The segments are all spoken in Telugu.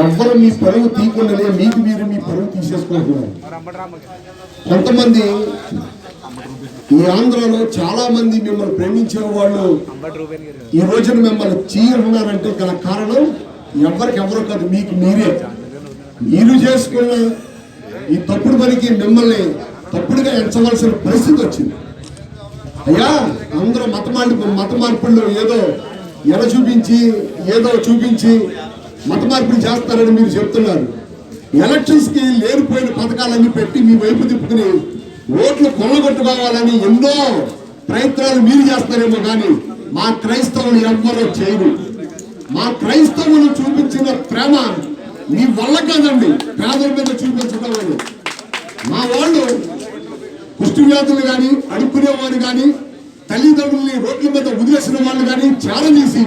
ఎవరు మీ పరువు తీయకుండానే మీకు మీరు మీ పరువు తీసేసుకుంటున్నారు. కొంతమంది ఈ ఆంధ్రలో చాలా మంది మిమ్మల్ని ప్రేమించే వాళ్ళు ఈ రోజున మిమ్మల్ని చీరున్నారంటే గల కారణం ఎవరికి ఎవరు కాదు మీకు మీరే. మీరు చేసుకున్న ఈ తప్పుడు పనికి మిమ్మల్ని తప్పుడుగా ఎంచవలసిన పరిస్థితి వచ్చింది. అయ్యా అందరూ మత మార్పు మత మార్పుల్లో ఏదో ఎడ చూపించి ఏదో చూపించి మత మార్పులు చేస్తారని మీరు చెప్తున్నారు. ఎలక్షన్స్కి లేనిపోయిన పథకాలన్నీ పెట్టి మీ వైపు తిప్పుకుని ఓట్లు కొల్లగొట్టుకోవాలని ఎన్నో ప్రయత్నాలు మీరు చేస్తారేమో కానీ మా క్రైస్తవులు ఎవ్వరూ చేయరు. మా క్రైస్తవులు చూపించిన ప్రేమ మీ వల్ల కాదండి. పేదల మీద చూపించడం మా వాళ్ళు కుష్టి వ్యాధులు కానీ అడుక్కునేవారు కానీ తల్లిదండ్రుల్ని రోడ్ల మీద వదిలేసిన వాళ్ళు కానీ చాలా చేసి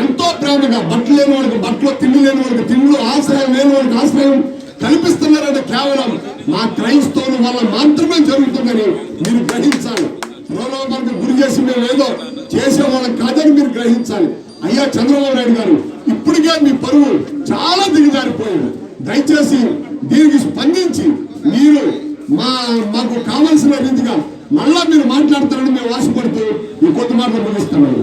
ఎంతో ప్రేమగా బట్టలు లేని వాళ్ళకి బట్టలు తిండి లేని వాళ్ళకి తిండ్లు ఆశ్రయం లేని వాళ్ళకి ఆశ్రయం కల్పిస్తున్నారని కేవలం మా క్రైస్తవుల వల్ల మాత్రమే జరుగుతుందని మీరు గ్రహించాలి. ప్రలోభానికి గురి చేసి మేము ఏదో చేసేవాళ్ళం కాదని మీరు గ్రహించాలి. అయ్యా చంద్రబాబు నాయుడు గారు ఇప్పటికే మీ పరువు చాలా దిగజారిపోయింది. దయచేసి దీనికి స్పందించి మీరు మా మాకు కావలసిన మళ్ళా మీరు మాట్లాడతారని మేము ఆశపడుతూ ఈ కొద్ది మాటలు ముగిస్తున్నాము.